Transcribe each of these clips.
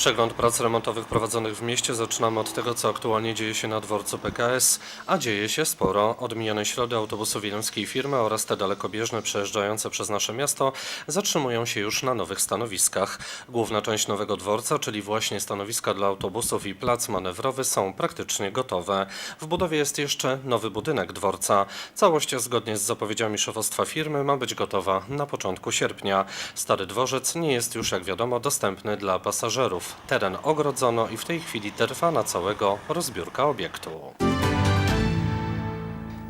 Przegląd prac remontowych prowadzonych w mieście zaczynamy od tego, co aktualnie dzieje się na dworcu PKS, a dzieje się sporo. Od mijanej środy autobusy wileńskiej firmy oraz te dalekobieżne przejeżdżające przez nasze miasto zatrzymują się już na nowych stanowiskach. Główna część nowego dworca, czyli właśnie stanowiska dla autobusów i plac manewrowy są praktycznie gotowe. W budowie jest jeszcze nowy budynek dworca. Całość zgodnie z zapowiedziami szefostwa firmy ma być gotowa na początku sierpnia. Stary dworzec nie jest już, jak wiadomo, dostępny dla pasażerów. Teren ogrodzono i w tej chwili trwa na całego rozbiórka obiektu.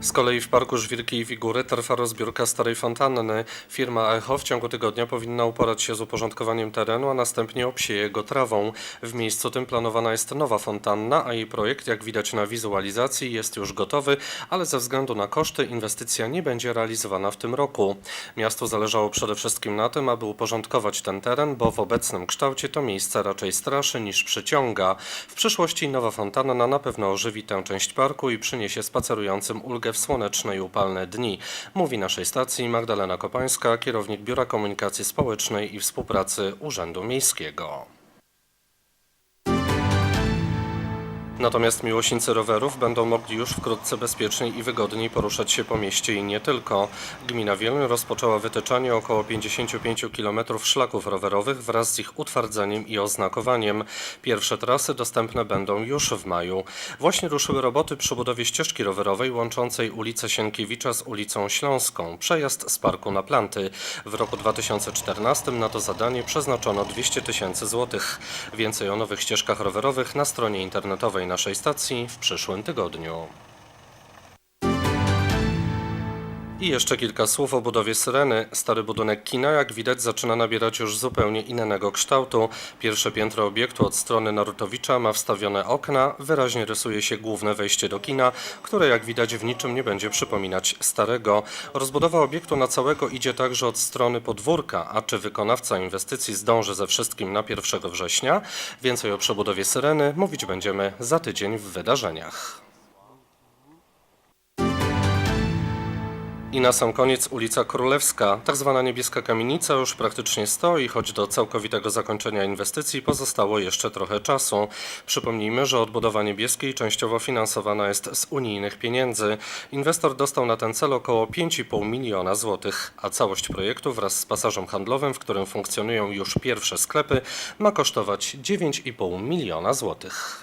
Z kolei w Parku Żwirki i Figury trwa rozbiórka starej fontanny. Firma Echo w ciągu tygodnia powinna uporać się z uporządkowaniem terenu, a następnie obsieje go trawą. W miejscu tym planowana jest nowa fontanna, a jej projekt, jak widać na wizualizacji, jest już gotowy, ale ze względu na koszty inwestycja nie będzie realizowana w tym roku. Miastu zależało przede wszystkim na tym, aby uporządkować ten teren, bo w obecnym kształcie to miejsce raczej straszy niż przyciąga. W przyszłości nowa fontanna na pewno ożywi tę część parku i przyniesie spacerującym ulgę w słoneczne i upalne dni, mówi naszej stacji Magdalena Kopańska, kierownik Biura Komunikacji Społecznej i Współpracy Urzędu Miejskiego. Natomiast miłośnicy rowerów będą mogli już wkrótce bezpieczniej i wygodniej poruszać się po mieście i nie tylko. Gmina Wieluń rozpoczęła wytyczanie około 55 km szlaków rowerowych wraz z ich utwardzeniem i oznakowaniem. Pierwsze trasy dostępne będą już w maju. Właśnie ruszyły roboty przy budowie ścieżki rowerowej łączącej ulicę Sienkiewicza z ulicą Śląską, przejazd z parku na Planty. W roku 2014 na to zadanie przeznaczono 200 tysięcy złotych. Więcej o nowych ścieżkach rowerowych na stronie internetowej naszej stacji w przyszłym tygodniu. I jeszcze kilka słów o budowie Syreny. Stary budynek kina, jak widać, zaczyna nabierać już zupełnie innego kształtu. Pierwsze piętro obiektu od strony Narutowicza ma wstawione okna, wyraźnie rysuje się główne wejście do kina, które jak widać w niczym nie będzie przypominać starego. Rozbudowa obiektu na całego idzie także od strony podwórka, a czy wykonawca inwestycji zdąży ze wszystkim na 1 września? Więcej o przebudowie Syreny mówić będziemy za tydzień w wydarzeniach. I na sam koniec ulica Królewska, tak zwana niebieska kamienica już praktycznie stoi, choć do całkowitego zakończenia inwestycji pozostało jeszcze trochę czasu. Przypomnijmy, że odbudowa niebieskiej częściowo finansowana jest z unijnych pieniędzy. Inwestor dostał na ten cel około 5,5 miliona złotych, a całość projektu wraz z pasażem handlowym, w którym funkcjonują już pierwsze sklepy, ma kosztować 9,5 miliona złotych.